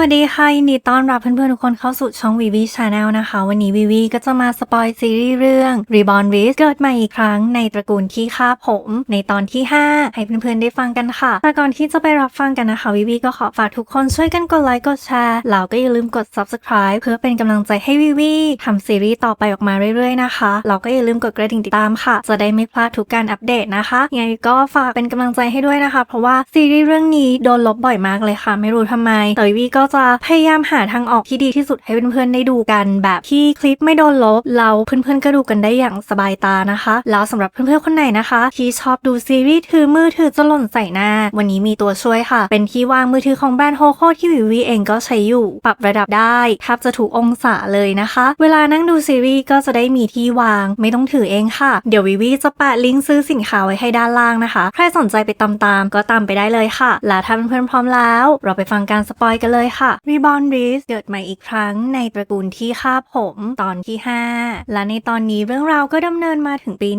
วัสดีค่ะยินดีต้อนรับเพื่อนๆทุกคนเข้าสู่ช่องวีวีชาแนลนะคะ วันนี้วีวีก็จะมาสปอยซีรีส์เรื่อง Reborn w i s เกิดใหม่อีกครั้งในตระกูลที่ฆ่าผม ในตอนที่ 5 ให้เพื่อนๆได้ฟังกันค่ะ แต่ก่อนที่จะไปรับฟังกันนะคะวีวีก็ขอฝากทุกคนช่วยกันกดไลค์กดแชร์แล้วก็อย่าลืมกด subscribe เพื่อเป็นกำลังใจให้วีวีทำซีรีส์ต่อไปออกมาเรื่อยๆนะคะแล้วก็อย่าลืมกดกระดิ่งติดตามค่ะ จะได้ไม่พลาดทุกการอัปเดตนะคะยังไงก็ฝากเป็นกำลังใจให้ด้วยนะคะ เพราะว่าซีรีส์เรื่องนี้โดนลบบ่อยมากเลยค่ะ ไม่รู้ทำไมแต่วีวีก็จะพยายามหาทางออกที่ดีที่สุดให้เพื่อนๆได้ดูกัน แบบที่คลิปไม่โดนลบ เราเพื่อนๆก็ดูกันได้อย่างสบายตานะคะ แล้วสำหรับเพื่อนๆคนไหนนะคะ ที่ชอบดูซีรีส์ถือมือถือจะหล่นใส่หน้า วันนี้มีตัวช่วยค่ะ เป็นที่วางมือถือของแบรนด์โฮโคที่วิวีเองก็ใช้อยู่ ปรับระดับได้แทบจะถูกองศาเลยนะคะ เวลานั่งดูซีรีส์ก็จะได้มีที่วาง ไม่ต้องถือเองค่ะ เดี๋ยววิวีจะแปะลิงก์ซื้อสินค้าไว้ให้ด้านล่างนะคะ ใครสนใจไปตามๆก็ตามไปได้เลยค่ะ และถ้าเพื่อนๆพร้อมแล้ว เราไปฟังการสปอยกันเลยค่ะ Reborn r e เกิดใหม่อีกครั้งในตระกูลที่ฆ่าผมตอนที่ 5 และในตอนนี้เรื่องราวก็ดำเนินมาถึงปี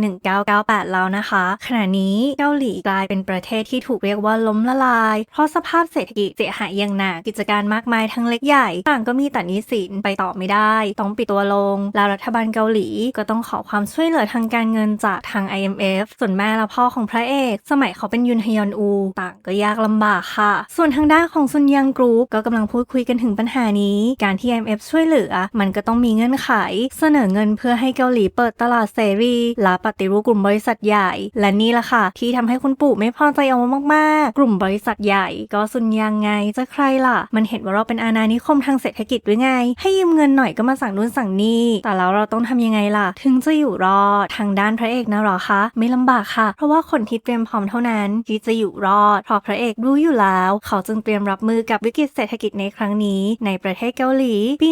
1998 แล้วนะคะ ขณะนี้เกาหลีกลายเป็นประเทศที่ถูกเรียกว่าล้มละลาย เพราะสภาพเศรษฐกิจเสียหายอย่างหนักกิจการมากมายทั้งเล็กใหญ่ ต่างก็มีแต่นี้สินไปต่อไม่ได้ ต้องปิดตัวลง แล้วรัฐบาลเกาหลีก็ต้องขอความช่วยเหลือทางการเงินจากทาง IMF ส่วนแม่และพ่อของพระเอก สมัยเขาเป็นยุนฮยอนอู ต่างก็ยากลำบากค่ะ ส่วนทางด้านของซุนยังกรุ๊ปก็กำลังพูดคุยกันถึงปัญหานี้ การที่ IMF ช่วยเหลือ มันก็ต้องมีเงื่อนไข เสนอเงินเพื่อให้เกาหลีเปิดตลาดเสรีและปฏิรูปกลุ่มบริษัทใหญ่ และนี่ละค่ะ ที่ทำให้คุณปู่ไม่พอใจเอามากๆ กลุ่มบริษัทใหญ่ ก็ซุนยังไงจะใครล่ะ มันเห็นว่าเราเป็นอาณานิคมทางเศรษฐกิจหรือไง ให้ยืมเงินหน่อยก็มาสั่งนู่นสั่งนี่แต่แล้วเราต้องทำยังไงล่ะ ถึงจะอยู่รอดทางด้านพระเอกนะหรอคะไม่ลำบากค่ะ เพราะว่าคนที่เตรียมพร้อมเท่านั้นที่จะอยู่รอดเพราะพระเอกรู้อยู่แล้ว เขาจึงเตรียมรับมือกับวิกฤตเศรษฐกิจในครั้งนี้ในประเทศเกาหลีปี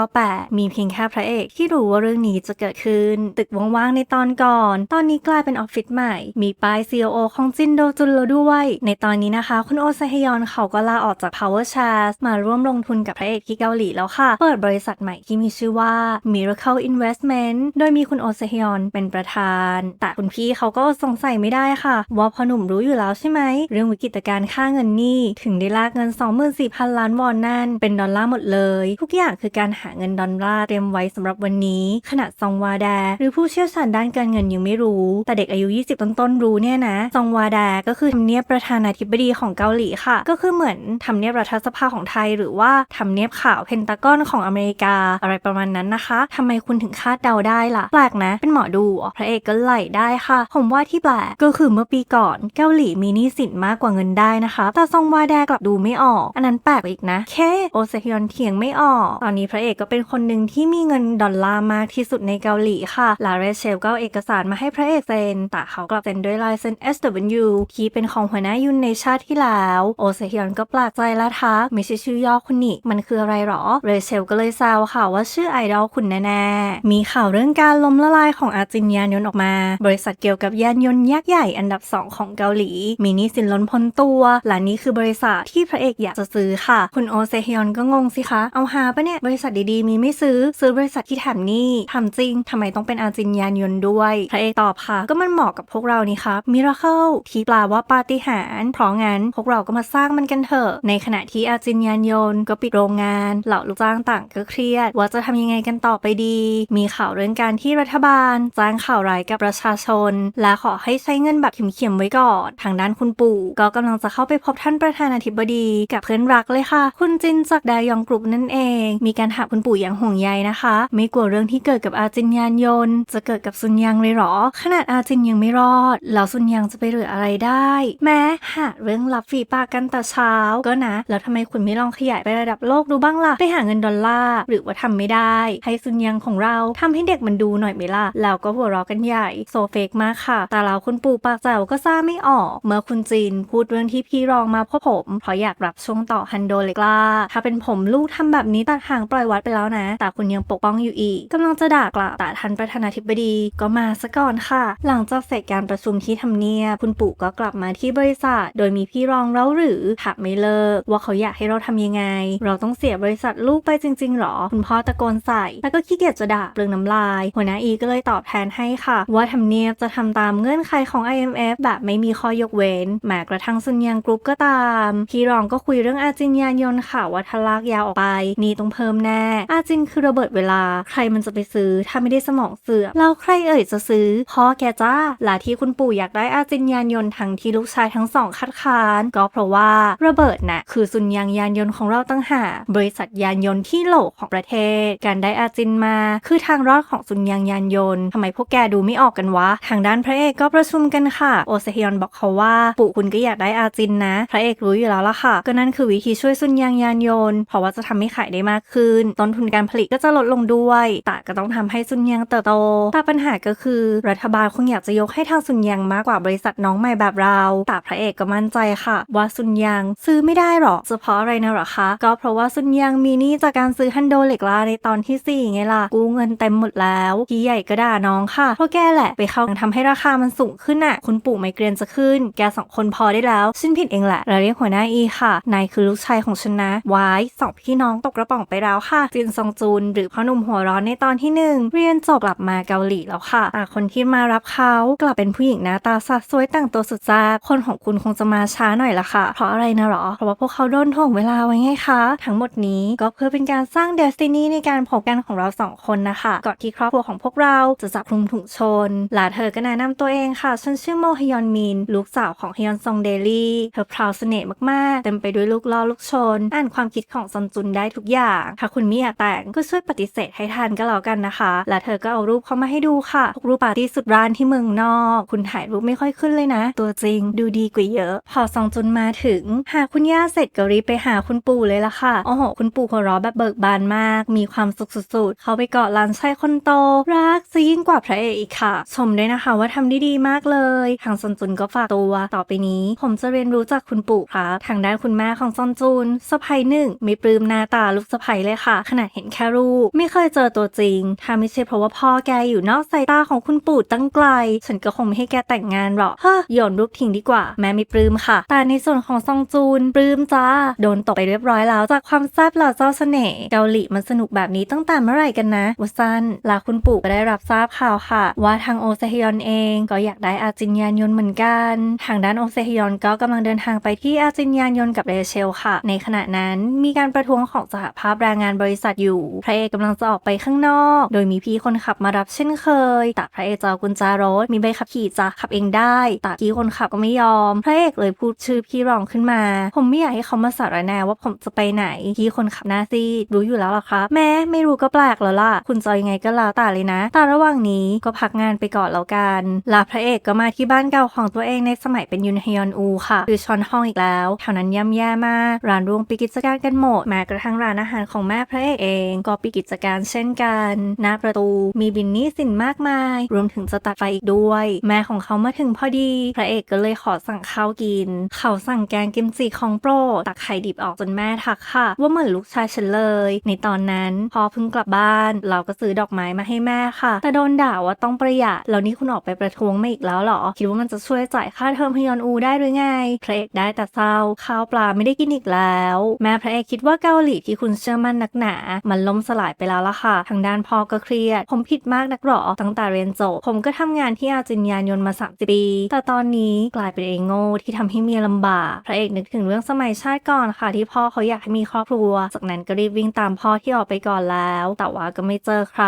1998 มีเพียงแค่พระเอกที่รู้ว่าเรื่องนี้จะเกิดขึ้น ตึกว่างๆในตอนก่อน ตอนนี้กลายเป็นออฟฟิศใหม่ มีป้าย COO ของจินโดจุนแล้วด้วย ในตอนนี้นะคะ คุณโอซาฮยอนเขาก็ลาออกจาก Power c h a r t มาร่วมลงทุนกับพระเอกที่เกาหลีแล้วค่ะ เปิดบริษัทใหม่ที่มีชื่อว่า Miracle Investment โดยมีคุณโอซาฮยอนเป็นประธาน แต่คุณพี่เขาก็สงสัยไม่ได้ค่ะ ว่าพอหนุ่มรู้อยู่แล้วใช่ไหม เรื่องวิกฤตการณ์ค่าเงินหนี้ถึงได้ลากเงิน 24,000 ล้านวอนนั่นเป็นดอลลาร์หมดเลย ทุกอย่างคือการหาเงินดอลลาร์เตรียมไว้สำหรับวันนี้ ขณะซองวาแดหรือผู้เชี่ยวชาญด้านการเงินยังไม่รู้ แต่เด็กอายุ 20 ต้นๆรู้เนี่ยนะซองวาแดก็คือทำเนียบประธานาธิบดีของเกาหลีค่ะ ก็คือเหมือนทำเนียบรัฐสภาของไทย หรือว่าทำเนียบข่าวเพนตากอนของอเมริกาอะไรประมาณนั้นนะคะทำไมคุณถึงคาดเดาได้ล่ะแปลกนะ เป็นหมอดูพระเอกก็ไหลได้ค่ะ ผมว่าที่แปลกก็คือเมื่อปีก่อนเกาหลีมีหนี้สินมากกว่าเงินได้นะคะแต่ซองวาแดกลับดูไม่ออก อันนั้นแปลกอีกนะ แค่โอเซฮยอนเถียงไม่ออก ตอนนี้พระเอกก็เป็นคนหนึ่งที่มีเงินดอลลาร์มากที่สุดในเกาหลีค่ะ ลาเรเชลก็เอาเอกสารมาให้พระเอกเซ็น แต่เขากลับเซ็นด้วยลายเซ็น SW ที่เป็นของหัวหน้ายุนในชาติที่แล้ว โอเซฮยอนก็แปลกใจและทักไม่ใช่ชื่อย่อคุณนี่มันคืออะไรหรอ เรเชลก็เลยแซวค่ะว่าชื่อไอดอลคุณแน่ๆ มีข่าวเรื่องการล้มละลายของอาจินยานยนต์ออกมา บริษัทเกี่ยวกับยานยนต์ยักษ์ใหญ่อันดับ 2 ของเกาหลี มีนี้สินล้นพ้นตัว และนี่คือบริษัทที่พระเอกอยากจะซื้อค่ะคุณโอเซฮยอนก็งงสิคะ เอาหาปะเนี่ย บริษัทดีๆ มีไม่ซื้อ ซื้อบริษัทที่แถมนี้ทำจริง ทำไมต้องเป็นอาจินยานยนต์ด้วยพระเอกตอบค่ะ ก็มันเหมาะกับพวกเรานี่ครับมิราเคิลที่ปลาว่าปาฏิหาริย์เพราะงั้นพวกเราก็มาสร้างมันกันเถอะ ในขณะที่อาจินยานยนต์ก็ปิดโรงงาน เหล่าลูกจ้างต่างก็เครียด ว่าจะทำยังไงกันต่อไปดี มีข่าวเรื่องการที่รัฐบาลจ้างข่าวร้ายกับประชาชน และขอให้ใช้เงินแบบเข็มๆไว้ก่อน ทางด้านคุณปู่ ก็กำลังจะเข้าไปพบท่านประธานาธิบดีกับเพื่อนรักเลยค่ะคุณจินจากดายองกรุ๊ปนั่นเอง มีการถาคุณปู่อย่างห่วงใยนะคะ ไม่กลัวเรื่องที่เกิดกับอาจินยานยนต์ จะเกิดกับซุนยังเลยหรอ ขนาดอาจินยังไม่รอด แล้วซุนยังจะไปเหลืออะไรได้ แม้หาเรื่องลับฝีปากกันแต่เช้าก็นะ แล้วทำไมคุณไม่ลองขยายไประดับโลกดูบ้างล่ะ ไปหาเงินดอลลาร์หรือว่าทำไม่ได้ ให้ซุนยังของเราทำให้เด็กมันดูหน่อยไหมล่ะแล้วก็หัวเราะกันใหญ่โซเฟกมากค่ะ แต่เราคุณปู่ปากแจ๋วก็ซ่าไม่ออก เมื่อคุณจีนพูดเรื่องที่พี่รองมาพบผมเพราะอยากรับช่วงต่อฮันโดเลกล่าถ้าเป็นผมลูกทำแบบนี้ตัดหางปล่อยวัดไปแล้วนะ แต่คุณยังปกป้องอยู่อีกกำลังจะด่ากล่าวแต่ท่านประธานาธิบดีก็มาซะก่อนค่ะ หลังจากเสร็จการประชุมที่ทำเนียบคุณปู่ก็กลับมาที่บริษัท โดยมีพี่รองเล่าหรือถามไม่เลิก ว่าเขาอยากให้เราทำยังไง เราต้องเสียบริษัทลูกไปจริงๆหรอ คุณพ่อตะโกนใส่ แล้วก็ขี้เกียจจะด่าเปลืองน้ำลาย หัวหน้าอีก็เลยตอบแทนให้ค่ะ ว่าทำเนียบจะทำตามเงื่อนไขของ IMF แบบไม่มีข้อยกเว้นแม้กระทั่งซุนยังกรุ๊ปก็ตาม พี่รองก็คุยเรื่องอาจินยานยนต์ค่ะว่าถ้าลากยาวออกไป นี่ต้องเพิ่มแน่ อาจินคือระเบิดเวลา ใครมันจะไปซื้อถ้าไม่ได้สมองเสื่อมแล้วใครเอ่ยจะซื้อพ่อแกจ้าหลาที่คุณปู่อยากได้อาจินยานยนต์ทั้งที่ลูกชายทั้งสองคัดค้าน ก็เพราะว่าระเบิดน่ะคือสุนยางยานยนต์ของเราตั้งหาบริษัทยานยนต์ที่โหลของประเทศ การได้อาจินมา คือทางรอดของสุนยางยานยนต์ทำไมพวกแกดูไม่ออกกันวะ ทางด้านพระเอกก็ประชุมกันค่ะ โอเซฮยอนบอกเขาว่า ปู่คุณก็อยากได้อาจินนะ พระเอกรู้อยู่แล้วล่ะค่ะ ก็นั่นคือวิธีช่วยสุนยางยานยนต์เพราะว่าจะทำให้ขายได้มากขึ้น ต้นทุนการผลิตก็จะลดลงด้วย แต่ก็ต้องทำให้สุนยางเติบโต แต่ปัญหาก็คือ รัฐบาลคงอยากจะยกให้ทางสุนยางมากกว่าบริษัทน้องใหม่แบบเราแต่พระเอกก็มั่นใจค่ะ ว่าสุนยางซื้อไม่ได้หรอกจะเพาะอะไรนะหรอคะ ก็เพราะว่าสุนยางมีหนี้จากการซื้อฮันโดเหล็กลาในตอนที่สี่ไงล่ะ กู้เงินเต็มหมดแล้วพี่ใหญ่ก็ด่าน้องค่ะ เพราะแกแหละไปเข้าทำให้ราคามันสูงขึ้นน่ะ คุณปู่ไมเกรนจะขึ้น แกสองคนพอได้แล้วฉันผิดเองแหละเราเรียกหัวหน้าอีค่ะ นายคือลูกชายของฉันนะวายสองพี่น้องตกกระป๋องไปแล้วค่ะ จินซองจูน หรือพ่อหนุ่มหัวร้อนในตอนที่หนึ่งเรียนจบกลับมาเกาหลีแล้วค่ะแต่คนที่มารับเขากลับเป็นผู้หญิงหน้าตาสัดสวยแต่งตัวสุดแซ่บคนของคุณคงจะมาช้าหน่อยละค่ะ เพราะอะไรนะหรอ เพราะว่าพวกเขาโดนถ่วงเวลาไว้ไงคะ ทั้งหมดนี้ก็เพื่อเป็นการสร้างเดสตินีในการพบกันของเราสองคนนะคะก่อนที่ครอบครัวของพวกเราจะจับคลุมถุงชนหลาเธอก็แนะนำตัวเองค่ะฉันชื่อโมฮยอนมิน ลูกสาวของฮยอนซองเดลี่เธอพราวเสน่ห์มากๆเต็มไปด้วยลูกล่อลูกชน อ่านความคิดของซอนจุนได้ทุกอย่าง ถ้าคุณม่อยากแต่งก็ช่วยปฏิเสธให้ทันก็แล้วกันนะคะ และเธอก็เอารูปเขามาให้ดูค่ะพวกรูปปาร์ตี้สุดร้านที่เมืองนอก คุณถ่ายรูปไม่ค่อยขึ้นเลยนะ ตัวจริงดูดีกว่าเยอะ พอซองจุนมาถึง หาคุณย่าเสร็จก็รีบไปหาคุณปู่เลยละค่ะ โอ้โห คุณปู่หัวเราะแบบเบิกบานมาก มีความสุขสุดๆ เขาไปเกาะลานชายคนโต รักซะยิ่งกว่าพระเอกอีกค่ะ ชมด้วยนะคะว่าทำได้ดีมากเลย ทางซอนจุนก็ฝากตัว ต่อไปนี้ ผมจะเรียนรู้จากคุณปู่ครับทางด้านคุณแม่ของซอนจุนสะพายหนึ่งไม่ปลื้มหน้าตาลูกสะใภ้เลยค่ะ ขนาดเห็นแค่รูป ไม่เคยเจอตัวจริง ถ้าไม่ใช่เพราะว่าพ่อแกอยู่นอกสายตาของคุณปู่ตั้งไกล ฉันก็คงไม่ให้แกแต่งงานหรอกเฮ้อโยนรูปทิ้งดีกว่า แม่ไม่ปลื้มค่ะ แต่ในส่วนของซองจูนปลื้มจ้า โดนตกไปเรียบร้อยแล้วจากความแซ่บเหล่าเจ้าเสน่ห์เกาหลีมันสนุกแบบนี้ตั้งแต่เมื่อไหร่กันนะวซันลาคุณปู่ก็ได้รับทราบข่าวค่ะ ว่าทางโอเซฮยอนเองก็อยากได้อาจินยานยนต์เหมือนกัน ทางด้านโอเซฮยอนก็กำลังเดินทางไปที่อาจินยานยนต์กับเรเชลค่ะ ในขณะนั้นมีการประท้วงของสหภาพแรงงานบริษัทอยู่พระเอกกำลังจะออกไปข้างนอก โดยมีพี่คนขับมารับเช่นเคย แต่พระเอกจอากุญแจรถมีใบขับขี่จะขับเองได้แต่พี่คนขับก็ไม่ยอม พระเอกเลยพูดชื่อพี่รองขึ้นมา ผมไม่อยากให้เขามาสารแนว่าผมจะไปไหนพี่คนขับหน้าซีดรู้อยู่แล้วล่ะครับ แม้ไม่รู้ก็แปลกแล้วล่ะ คุณจะยังไงก็ล้วแต่เลยนะ แต่ระหว่างนี้ก็พักงานไปก่อนแล้วกันลาพระเอกก็มาที่บ้านเก่าของตัวเองในสมัยเป็นยุนฮยอนอูค่ะ คือชอนห้องอีกแล้วแถวนั้นย่ำแย่มากร้านรวงปิดกิจการกันหมดแม้กระทั่งร้านอาหารของแม่พระเอกเองก็ปิดกิจการเช่นกัน หน้าประตูมีบินนี้สินมากมาย รวมถึงจะตัดไฟอีกด้วย แม่ของเขามาถึงพอดี พระเอกก็เลยขอสั่งข้าวกิน เขาสั่งแกงกิมจิของโปรดตักไข่ดิบออกจนแม่ทักค่ะ ว่าเหมือนลูกชายฉันเลย ในตอนนั้นพอเพิ่งกลับบ้าน เราก็ซื้อดอกไม้มาให้แม่ค่ะ แต่โดนด่าว่าต้องประหยัดแล้วนี่คุณออกไปประท้วงไมาอีกแล้วหรอ คิดว่ามันจะช่วยจ่ายค่าเทอมพยอนอูได้หรือไงพระเอกได้แต่เศร้าข้าวปลาไม่ได้กินอีกแล้วแม่พระเอกคิดว่าเกาหลีที่คุณเชื่อมั่นนักหนา มันล่มสลายไปแล้วล่ะค่ะ ทางด้านพ่อก็เครียด ผมผิดมากนักหรอตั้งแต่เรียนจบ ผมก็ทำงานที่อาจินยานยนต์มา30ปี แต่ตอนนี้กลายเป็นเองโง่ที่ทำให้เมียลำบาก พระเอกนึกถึงเรื่องสมัยชาติก่อนค่ะ ที่พ่อเขาอยากให้มีครอบครัว จากนั้นก็รีบวิ่งตามพ่อที่ออกไปก่อนแล้ว แต่ว่าก็ไม่เจอใคร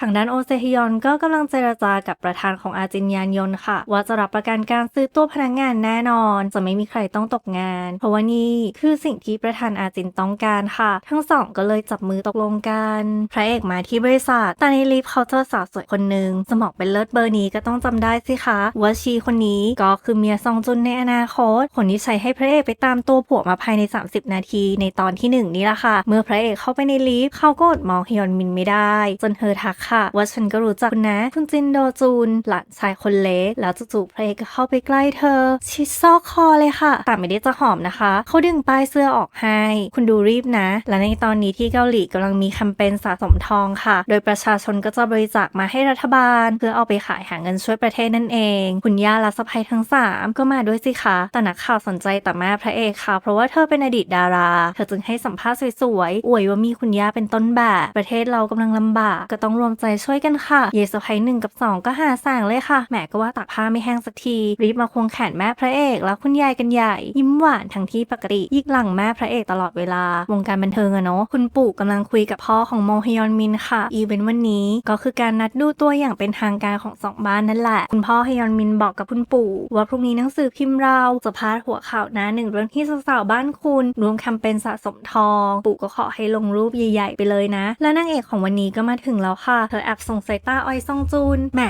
ทางด้านโอเซฮยอนก็กำลังเจรจากับประธานของอาจินยานยนต์ค่ะ ว่าจะรับประกันการซื้อตัวพนักงานแน่นอน จะไม่มีใครต้องตกงาน เพราะว่านี่คือสิ่งที่ประธานอาจินต้องการค่ะ ทั้งสองก็เลยจับมือตกลงกัน พระเอกมาที่บริษัทแต่ในลิฟต์เขาเจอสาวสวยคนหนึ่งสมองเป็นเลิศเบอร์นี้ก็ต้องจำได้สิคะว่าชีคนนี้ก็คือเมียซองจุนในอนาคตคนที่ใช้ให้พระเอกไปตามตัวผัวมาภายใน 30 นาทีในตอนที่หนึ่งนี้ละค่ะ เมื่อพระเอกเข้าไปในลิฟต์เขาก็อดมองฮยอนมินไม่ได้ จนเธอทักค่ะ ว่าฉันก็รู้จักคุณนะคุณจินโดจูนหลานชายคนเล็กแล้วจู่ๆพระเอกก็เข้าไปใกล้เธอ ชิดซอกคอเลยค่ะแต่ไม่ได้จะหอมนะคะ เขาดึงป้ายเสื้อออกให้ คุณดูรีบนะ และในตอนนี้ที่เกาหลีกำลังมีแคมเปญสะสมทองค่ะ โดยประชาชนก็จะบริจาคมาให้รัฐบาล เพื่อเอาไปขายหาเงินช่วยประเทศนั่นเอง คุณย่าและสะใภ้ทั้งสามก็มาด้วยสิคะแต่นักข่าวสนใจแต่แม่พระเอกค่ะ เพราะว่าเธอเป็นอดีตดารา เธอจึงให้สัมภาษณ์สวยๆอวยว่ามีคุณย่าเป็นต้นแบบ ประเทศเรากำลังลำบากก็ต้องรวมใจช่วยกันค่ะเยสะใภ้หนึ่งกับสองก็หาสั่งเลยค่ะแหมก็ว่าตากผ้าไม่แห้งสักทีรีบมาควงแขนแม่พระเอก แล้วคุณยายกันใหญ่ ยิ้มหวานทั้งที่ปกติยิกหลังแม่พระเอกตลอดเวลาวงการบันเทิงอะเนาะคุณปู่กำลังคุยกับพ่อของโมฮยอนมินค่ะ อีเวนต์วันนี้ก็คือการนัดดูตัวอย่างเป็นทางการของสองบ้านนั่นแหละ คุณพ่อฮยอนมินบอกกับคุณปู่ ว่าพรุ่งนี้หนังสือพิมพ์เราจะพาดหัวข่าวน้าหนึ่งเรื่องที่สาวๆบ้านคุณรวมแคมเปญสะสมทอง ปู่ก็ขอให้ลงรูปใหญ่ ๆ ไปเลยนะ และนางเอกของวันนี้ก็มาถึงแล้วค่ะเธอแอบส่งสายตาอ้อยซองจุนแหม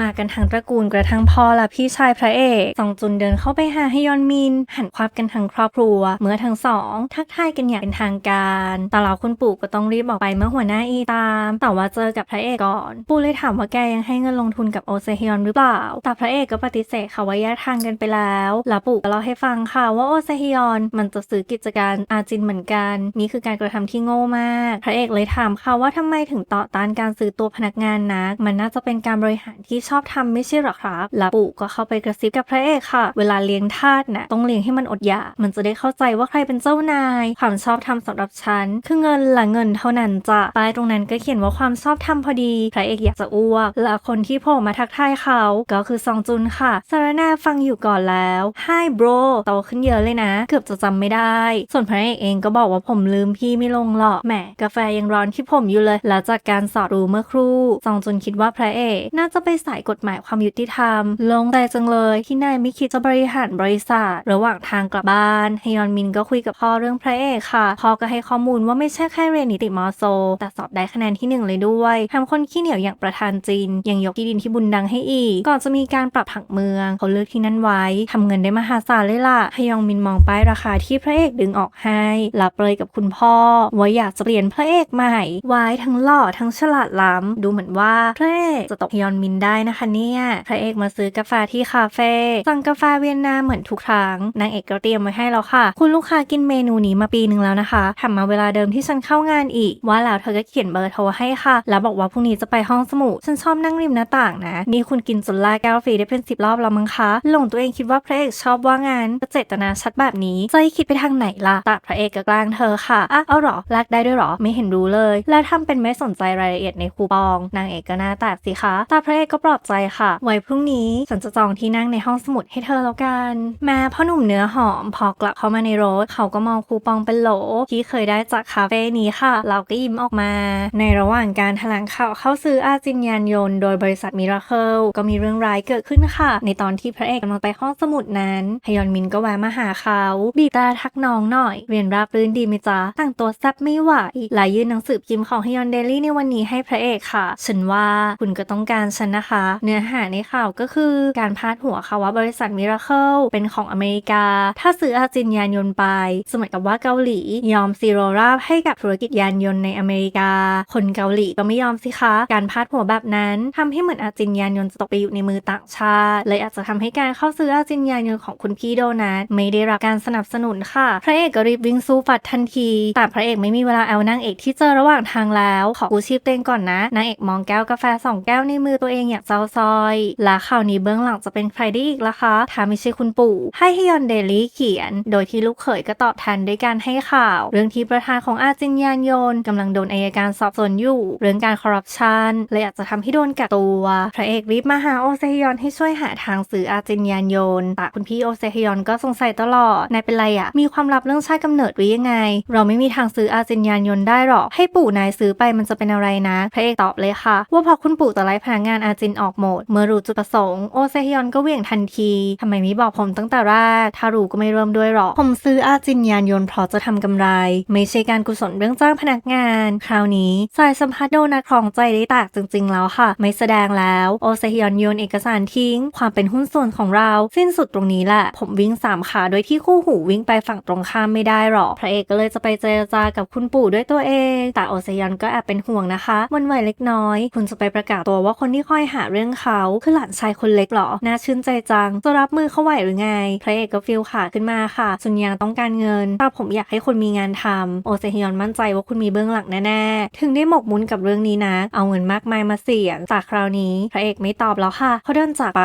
มากันทั้งตระกูลกระทั่งพ่อและพี่ชายพระเอกซองจุนเดินเข้าไปหาฮยอนมินหันควับกันทั้งครอบครัว เมื่อทั้งสองทักทายกันอย่างเป็นทางการ แต่เราคุณปู่ก็ต้องรีบออกไปเมื่อหัวหน้าอีตาม แต่ว่าเจอกับพระเอกก่อน ปู่เลยถามว่าแกยังให้เงินลงทุนกับโอเซฮยอนหรือเปล่า แต่พระเอกก็ปฏิเสธค่ะว่าแยกทางกันไปแล้วแล้วปู่ก็เล่าให้ฟังค่ะว่าโอเซฮยอนมันจะซื้อกิจการอาจินเหมือนกัน นี่คือการกระทำที่โง่มาก พระเอกเลยถามค่ะว่าทำไมถึงต่อต้านการซื้อตัวพนักงานนัก มันน่าจะเป็นการบริหารที่ชอบทำไม่ใช่หรอครับแล้วปู่ก็เข้าไปกระซิบกับพระเอกค่ะ เวลาเลี้ยงทาสนะต้องเลี้ยงให้มันอดอยากมันจะได้เข้าใจว่าใครเป็นเจ้านาย ความชอบทำสำหรับฉัน คือเงินละเงินเท่านั้นจ้ะป้ายตรงนั้นก็เขียนว่าความชอบทำพอดีพระเอกอยากจะอ้วกและคนที่โผล่มาทักทายเขา ก็คือซองจุนค่ะสารนาฟังอยู่ก่อนแล้ว Hi bro โตขึ้นเยอะเลยนะ เกือบจะจำไม่ได้ ส่วนพระเอกเองก็บอกว่าผมลืมพี่ไม่ลงหรอกแหมกาแฟยังร้อนที่ผมอยู่เลยแล้วจากการสอดรู้เมื่อครู่ซองจุนคิดว่าพระเอกน่าจะไปสายกฎหมายความยุติธรรม ลงแต่จังเลยที่นายไม่คิดจะบริหารบริษัท ระหว่างทางกลับบ้านฮยอนมินก็คุยกับพ่อเรื่องพระเอกค่ะ พ่อก็ให้ข้อมูลว่าไม่ใช่แค่เรียนนิติมอโซ แต่สอบได้คะแนนที่หนึ่งเลยด้วยทำคนขี้เหนียวอย่างประธานจีนยังยกที่ดินที่บุญดังให้อีก ก่อนจะมีการปรับผังเมืองเขาเลือกที่นั่นไว้ทำเงินได้มหาศาลเลยล่ะฮยองมินมองป้ายราคาที่พระเอกดึงออกให้รับเลยกับคุณพ่อว่าอยากจะเปลี่ยนพระเอกใหม่ไว้ทั้งหล่อทั้งฉลาดล้ำดูเหมือนว่าพระเอกจะตกฮยอนมินได้นะคะเนี่ยพระเอกมาซื้อกาแฟที่คาเฟ่สั่งกาแฟเวียนนาเหมือนทุกครั้งนางเอกก็เตรียมไว้ให้แล้วค่ะ คุณลูกค้ากินเมนูนี้มาปีหนึ่งแล้วนะคะทำมาเวลาเดิมที่ฉันเข้างานอีก ว่าแล้วเธอก็เขียนเบอร์โทรให้ค่ะ แล้วบอกว่าพรุ่งนี้จะไปห้องสมุดฉันชอบนั่งริมหน้าต่างนะ นี่คุณกินจนลาแก้วฟรีได้เป็นสิบรอบแล้วมั้งคะหลงตัวเองคิดว่าพระเอกชอบว่างานก็เจตนาชัดแบบนี้ใจคิดไปทางไหนล่ะต่พระเอกก็กลางเธอค่ะอะเอาหรอแลกได้ด้วยหรอไม่เห็นรู้เลย แล้วทำเป็นไม่สนใจรายละเอียดในคูปองนางเอกก็หน้าแตกสิคะต่พระเอกก็ปลอบใจค่ะไว้พรุ่งนี้ฉันจะจองที่นั่งในห้องสมุดให้เธอแล้วกัน แม้พ่อหนุ่มเนื้อหอมพอกลับเข้ามาในรถเขาก็มองคูปองเป็นโหล ที่เคยได้จากคาเฟ่นี้ค่ะ เราก็ยิ้มออกมา ในระหว่างการแถลงข่าวเข้าซื้ออาจินยานยนต์โดยบริษัทมิราเคิลก็มีเรื่องร้ายเกิดขึ้นค่ะ ในตอนที่พระเอกกำลังไปห้องสมุดนั้นฮยอนมินก็แวะมาหาเขาบีบต่ทักน้องหน่อย เรียนราบรื่นดีไหมจ๊ะแต่งตัวแซ่บไม่ไหวและยื่นหนังสือพิมพ์ของฮยอนเดลี่ในวันนี้ให้พระเอกค่ะ ฉันว่าคุณก็ต้องการฉันนะคะ เนื้อหาในข่าวก็คือการพาดหัวค่ะว่าบริษัทมิราเคิลเป็นของอเมริกา ถ้าซื้ออาจินยานยนต์ไปสมือนกับว่าเกาหลี ยอมซีโรราบให้กับธุรกิจยานยนต์ในอเมริกา คนเกาหลีก็ไม่ยอมสิคะ การพาดหัวแบบนั้นทำให้เหมือนอาจินยานยนต์จะตกไปอยู่ในมือต่างชาติ เลยอาจจะทำให้การเข้าซื้ออาจินยานยนต์ของคุณพี่โดนัทไม่ได้รับการสนับสนุนค่ะ พระเอกก็รีบวิ่งสู้ฟัดทันที แต่พระเอกไม่มีเวลาเอานางเอกที่เจอระหว่างทางแล้ว ขอกูชีพเต้งก่อนนะ นางเอกมองแก้วกาแฟสองแก้วในมือตัวเองอย่างเศร้าซอย และข่าวนี้เบื้องหลังจะเป็นใครได้อีกล่ะคะ ถ้าไม่ใช่คุณปู่ ให้ฮยอนเดลี่เขียน โดยที่ลูกเขยก็ตอบแทนด้วยการให้ข่าว เรื่องที่ประธานของอาจินยานยนต์กำลังโดนอายการสอบสวนอยู่ เรื่องการคอร์รัปชันเลยอาจจะทำให้โดนกักตัวพระเอกรีบมาหาโอเซฮยอนให้ช่วยหาทางซื้ออาจินยานยนต์แต่คุณพี่โอเซฮยอนก็สงสัยตลอดนายเป็นไรอะมีความลับเรื่องชาติกำเนิดหรือยังไง เราไม่มีทางซื้ออาจินยานยนต์ได้หรอกให้ปู่นายซื้อไปมันจะเป็นอะไรนะ พระเอกตอบเลยค่ะ ว่าพอคุณปู่จะไล่พนักงานอาจินออกหมด เมื่อรู้จุดประสงค์โอเซฮยอนก็เวี่ยงทันทีทำไมไม่บอกผมตั้งแต่แรกถ้ารู้ก็ไม่เริ่มด้วยหรอกผมซื้ออาจินยานยนต์เพราะจะทำกำไร ไม่ใช่การกุศลเรื่องจ้างพนักงาน คราวนี้สายสัมภาษณ์โดนัทครองใจได้แตกจริง ๆ แล้วค่ะ ไม่แสดงแล้วโอเซฮยอนโยนเอกสารทิ้ง ความเป็นหุ้นส่วนของเรา สิ้นสุดตรงนี้แหละ ผมวิ่งสามขาโดยที่คู่หูวิ่งไปฝั่งตรงข้ามไม่ได้หรอกพระเอกก็เลยจะไปเจรจากับคุณปู่ด้วยตัวเอง แต่โอเซยอนก็แอบเป็นห่วงนะคะวันไหวเล็กน้อย คุณจะไปประกาศตัวว่าคนที่คอยหาเรื่องเขาคือหลานชายคนเล็กหรอน่าชื่นใจจังจะรับมือเขาไหวหรือไงพระเอกก็ฟิลขาขึ้นมาค่ะซุนยังต้องการเงินแต่ผมอยากให้คนมีงานทำโอเซฮยอนมั่นใจว่าคุณมีเบื้องหลังแน่ๆ ถึงได้หมกมุ่นกับเรื่องนี้นะ เอาเงินมากมายมาเสี่ยงจากคราวนี้พระเอกไม่ตอบแล้วค่ะ เขาเดินจากไป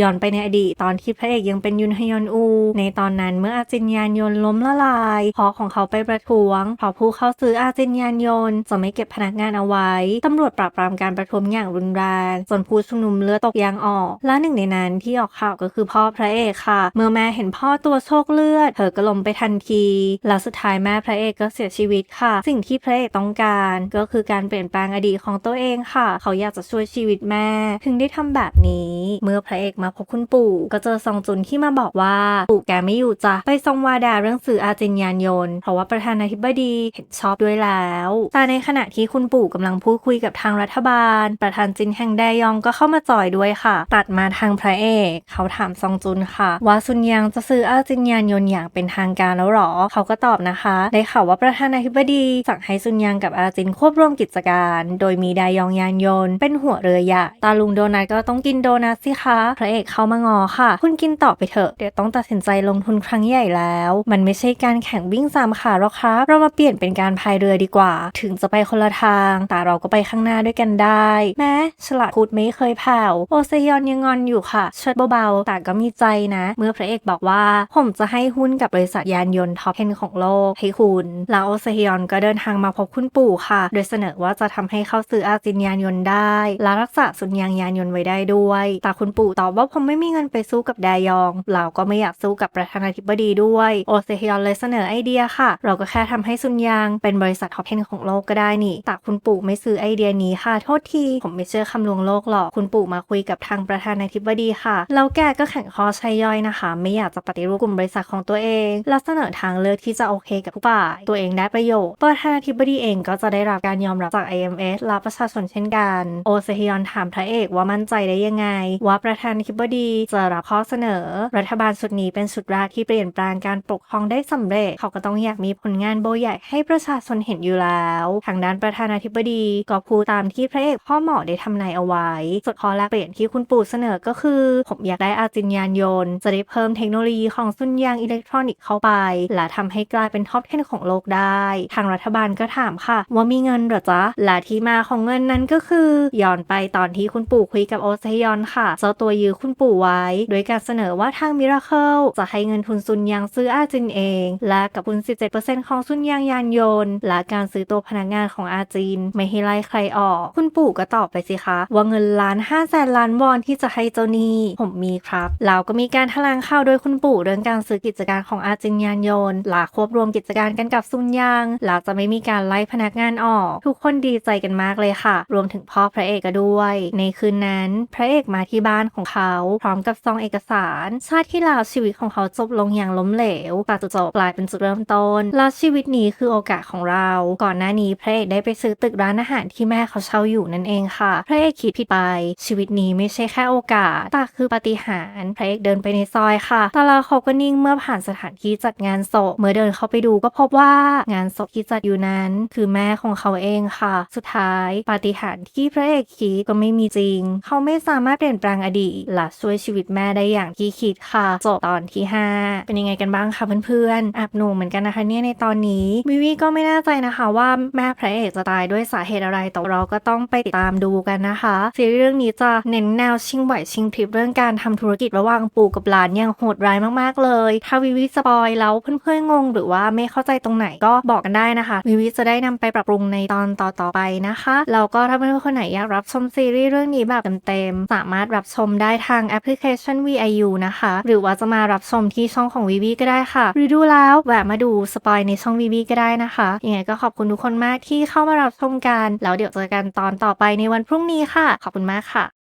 ย้อนไปในอดีตตอนที่พระเอกยังเป็นยุนฮยอนอู ในตอนนั้นเมื่ออาจินยานยนต์ล้มละลายพอของเขาไปประท้วงพอผู้เข้าซื้ออาจินยานยนต์จะไม่เก็บพนักงานเอาไว้ตำรวจปราบปรามการประท้วงอย่างรุนแรงจนผู้ชุมนุมเลือดตกยางออก และหนึ่งในนั้นที่ออกข่าวก็คือพ่อพระเอกค่ะ เมื่อแม่เห็นพ่อตัวโชคเลือดเธอก็ล้มไปทันที แล้วสุดท้ายแม่พระเอกก็เสียชีวิตค่ะ สิ่งที่พระเอกต้องการก็คือการเปลี่ยนแปลงอดีตของตัวเองค่ะ เขาอยากจะช่วยชีวิตแม่ ถึงได้ทำแบบนี้ เมื่อพระเอกมาพบคุณปู่ ก็เจอซองจุนที่มาบอกว่าปู่แกไม่อยู่จ้ะไปทรงวาดาเรื่องสื่ออาจินยานยนต์เพราะว่าประธานาธิบดีเห็นชอบด้วยแล้ว แต่ในขณะที่คุณปู่กำลังพูดคุยกับทางรัฐบาล ประธานจินแห่งแดยองก็เข้ามาจอยด้วยค่ะ ตัดมาทางพระเอก เขาถามซองจุนค่ะ ว่าซุนยังจะซื้ออาจินยานยนต์อย่างเป็นทางการแล้วหรอ เขาก็ตอบนะคะได้ข่าวว่าประธานาธิบดี สั่งให้ซุนยังกับอาจินควบรวมกิจการ โดยมีไดยองยานยนต์เป็นหัวเรือใหญ่ตาลุงโดนัทก็ต้องกินโดนัทสิคะพระเอกเข้ามางอค่ะ คุณกินต่อไปเถอะเดี๋ยวต้องตัดสินใจลงทุนครั้งใหญ่แล้ว มันไม่ใช่การแข่งวิ่งสามขาหรอกครับเรามาเปลี่ยนเป็นการพายเรือดีกว่า ถึงจะไปคนละทาง แต่เราก็ไปข้างหน้าด้วยกันได้ แม้ฉลาดพูดไม่เคยแผ่วโอเซยอนยังงอนอยู่ค่ะเชิดเบาๆแต่ก็มีใจนะ เมื่อพระเอกบอกว่าผมจะให้หุ้นกับบริษัทยานยนต์ท็อป 10 ของโลกให้คุณแล้วโอเซยอนก็เดินทางมาพบคุณปู่ค่ะ โดยเสนอว่าจะทำให้เขาซื้ออาจินยานยนต์ได้และรักษาสุนยางยานยนต์ไว้ได้ด้วย แต่คุณปู่ตอบว่าผมไม่มีเงินไปสู้กับแดยอง เราก็ไม่อยากสู้กับประธานาธิบดีด้วยโอเซฮยอนเลยเสนอไอเดียค่ะ เราก็แค่ทำให้ซุนยางเป็นบริษัทท็อป 10 ของโลกก็ได้นี่แต่คุณปู่ไม่ซื้อไอเดียนี้ค่ะ โทษทีผมไม่เชื่อคำลวงโลกหรอกคุณปู่มาคุยกับทางประธานาธิบดีค่ะแล้วแกก็แข่งคอใช้ย่อยนะคะ ไม่อยากจะปฏิรูปกลุ่มบริษัทของตัวเองและเสนอทางเลือกที่จะโอเคกับทุกฝ่าย ตัวเองได้ประโยชน์ประธานาธิบดีเองก็จะได้รับการยอมรับจาก IMF และประชาชนเช่นกัน โอเซฮยอนถามพระเอกว่ามั่นใจได้ยังไง ว่าประธานาธิบดีจะรับข้อเสนอ รัฐบาลชุดนี้เป็นชุดแรกที่เปลี่ยนแปลงการปกครองได้สำเร็จ เขาก็ต้องอยากมีผลงานโบใหญ่ให้ประชาชนเห็นอยู่แล้ว ทางด้านประธานาธิบดีก็พูดตามที่พระเอกพ่อหมอได้ทำนายเอาไว้ส่วนข้อแรกเปลี่ยนที่คุณปู่เสนอก็คือ ผมอยากได้อาจินยานยนต์ จะได้เพิ่มเทคโนโลยีของสุนยางอิเล็กทรอนิกส์เข้าไปและทำให้กลายเป็นท็อป 10 ของโลกได้ ทางรัฐบาลก็ถามค่ะ ว่ามีเงินหรอจ๊ะ และที่มาของเงินนั้นก็คือย้อนไปตอนที่คุณปู่คุยกับโอเซยอนค่ะเจ้าตัวยื้อคุณปู่ไว้ โดยการเสนอว่าทางมิราเคิลจะให้เงินทุนซุนยางซื้ออาจินเอง และกับทุน17%ของซุนยางยานยนต์ และการซื้อตัวพนักงานของอาจิน ไม่ให้ไล่ใครออก คุณปู่ก็ตอบไปสิคะ ว่าเงินล้านห้าแสนล้านวอนที่จะให้เจ้านี้ผมมีครับแล้วก็มีการแถลงข่าวโดยคุณปู่เรื่องการซื้อกิจการของอาจินยานยนต์และควบรวมกิจการกันกับซุนยางแล้วจะไม่มีการไล่พนักงานออก ทุกคนดีใจกันมากเลยค่ะ รวมถึงพ่อพระเอกก็ด้วย ในคืนนั้น พระเอกมาที่บ้านของเขา พร้อมกับซองเอกสาร ชาติที่แล้วชีวิตของเขาจบลงอย่างล้มเหลวแต่จุดจบกลายเป็นจุดเริ่มต้นและชีวิตนี้คือโอกาสของเรา ก่อนหน้านี้พระเอกได้ไปซื้อตึกร้านอาหารที่แม่เขาเช่าอยู่นั่นเองค่ะ พระเอกคิดผิดไป ชีวิตนี้ไม่ใช่แค่โอกาสแต่คือปาฏิหาริย์พระเอกเดินไปในซอยค่ะแต่แล้วเขาก็นิ่งเมื่อผ่านสถานที่จัดงานศพเมื่อเดินเข้าไปดูก็พบว่างานศพที่จัดอยู่นั้น คือแม่ของเขาเองค่ะ สุดท้ายปาฏิหาริย์ที่พระเอกคิดก็ไม่มีจริง เขาไม่สามารถเปลี่ยนแปลงอดีตและช่วยชีวิตแม่ได้อย่างที่คิดค่ะจบตอนที่ 5 เป็นยังไงกันบ้างคะเพื่อนๆแอบหนูเหมือนกันนะคะเนี่ยในตอนนี้วิวีก็ไม่แน่ใจนะคะว่าแม่พระเอกจะตายด้วยสาเหตุอะไรแต่เราก็ต้องไปติดตามดูกันนะคะซีรีส์เรื่องนี้จะเน้นแนวชิงไหวชิงพริบเรื่องการทำธุรกิจระหว่างปู่กับหลานอย่างโหดร้ายมากๆเลย ถ้าวิวีสปอยแล้วเพื่อนๆงง หรือว่าไม่เข้าใจตรงไหนก็บอกกันได้นะคะ วิวีจะได้นำไปปรับปรุงในตอนต่อๆไปนะคะแล้วก็ถ้าเพื่อนๆคนไหนอยากรับชมซีรีส์เรื่องนี้แบบเต็มๆสามารถรับชมได้ทางแอปพลิเคชัน VIU นะคะ หรือว่าจะมารับชมที่ช่องของวิวีก็ได้ค่ะ หรือดูแล้วแวะมาดูสปอยในช่องวิวีก็ได้นะคะยังไงก็ขอบคุณทุกคนมากที่เข้ามารับชมกัน แล้วเดี๋ยวเจอกันตอนต่อไปในวันพรุ่งนี้ค่ะ ขอบคุณมากค่ะ